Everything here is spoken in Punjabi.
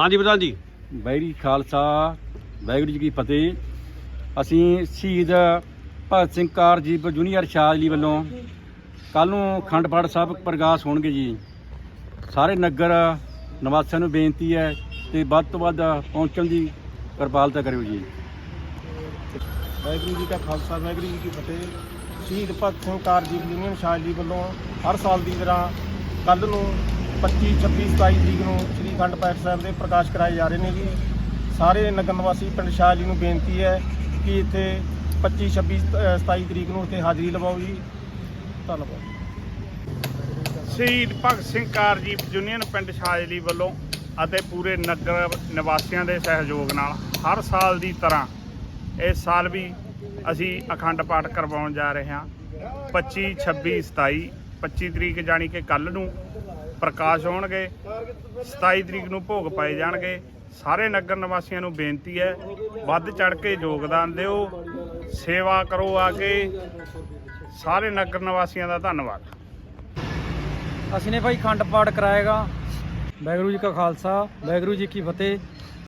ਹਾਂਜੀ ਪ੍ਰਧਾਨ ਜੀ। ਬੈਰੀ ਖਾਲਸਾ ਵਾਹਿਗੁਰੂ ਜੀ ਕੀ ਫਤਿਹ। ਅਸੀਂ ਸ਼ਹੀਦ ਭਗਤ ਸਿੰਘ ਕਾਰਜੀਪ ਜੂਨੀਅਰ ਸ਼ਾਦਲੀ ਵੱਲੋਂ ਕੱਲ ਨੂੰ ਅਖੰਡ ਪਾਠ ਸਾਹਿਬ ਪ੍ਰਕਾਸ਼ ਹੋਣਗੇ ਜੀ। ਸਾਰੇ ਨਗਰ ਨਿਵਾਸੀਆਂ ਨੂੰ ਬੇਨਤੀ ਹੈ ਤੇ ਵੱਧ ਤੋਂ ਵੱਧ ਪਹੁੰਚਣ ਦੀ ਕਿਰਪਾਲਤਾ ਕਰਿਓ ਜੀ। ਵਾਹਿਗੁਰੂ ਜੀ ਕਾ ਖਾਲਸਾ ਵਾਹਿਗੁਰੂ ਜੀ ਕੀ ਫਤਿਹ। ਸ਼ਹੀਦ ਭਗਤ ਸਿੰਘ ਕਾਰਜੀਤ ਯੂਨੀਅਨ ਸ਼ਾਹਜੀ ਵੱਲੋਂ ਹਰ ਸਾਲ ਦੀ ਤਰ੍ਹਾਂ ਕੱਲ ਨੂੰ 25 26 27 ਤਰੀਕ ਨੂੰ ਸ੍ਰੀ ਅਖੰਡ ਪਾਠ ਸਾਹਿਬ ਦੇ ਪ੍ਰਕਾਸ਼ ਕਰਾਏ ਜਾ ਰਹੇ ਨੇ ਜੀ। ਸਾਰੇ ਨਗਰ ਨਿਵਾਸੀ ਪਿੰਡ ਸ਼ਾਹ ਜੀ ਨੂੰ ਬੇਨਤੀ ਹੈ ਕਿ ਇੱਥੇ 25 26 ਅ, 27 ਤਰੀਕ ਨੂੰ ਇੱਥੇ ਹਾਜ਼ਰੀ ਲਵਾਓ ਜੀ। ਧੰਨਵਾਦ। ਸ਼ਹੀਦ ਭਗਤ ਸਿੰਘ ਕਾਰਜੀਪ ਯੂਨੀਅਨ ਪਿੰਡ ਸ਼ਾਜਲੀ ਵੱਲੋਂ ਅਤੇ ਪੂਰੇ ਨਗਰ ਨਿਵਾਸੀਆਂ ਦੇ ਸਹਿਯੋਗ ਨਾਲ ਹਰ ਸਾਲ ਦੀ ਤਰ੍ਹਾਂ ਇਸ ਸਾਲ ਵੀ ਅਸੀਂ ਅਖੰਡ ਪਾਠ ਕਰਵਾਉਣ ਜਾ ਰਹੇ ਹਾਂ। 25 26 27 25 ਤਰੀਕ ਜਾਣੀ ਕਿ ਕੱਲ ਨੂੰ ਪ੍ਰਕਾਸ਼ ਹੋਣਗੇ। 27 ਤਰੀਕ ਨੂੰ ਭੋਗ ਪਾਏ ਜਾਣਗੇ। ਸਾਰੇ ਨਗਰ ਨਿਵਾਸੀਆਂ ਨੂੰ ਬੇਨਤੀ ਹੈ, ਵੱਧ ਚੜ ਕੇ ਯੋਗਦਾਨ ਦਿਓ। ਸੇਵਾ ਕਰੋ ਆ ਕੇ। ਸਾਰੇ ਨਗਰ ਨਿਵਾਸੀਆਂ ਦਾ ਧੰਨਵਾਦ। ਅਸੀਂ ਨੇ ਭਾਈ ਖੰਡ ਪਾਠ ਕਰਾਏਗਾ। ਵਾਹਿਗੁਰੂ ਜੀ ਕਾ ਖਾਲਸਾ, ਵਾਹਿਗੁਰੂ ਜੀ ਕੀ ਫਤਿਹ।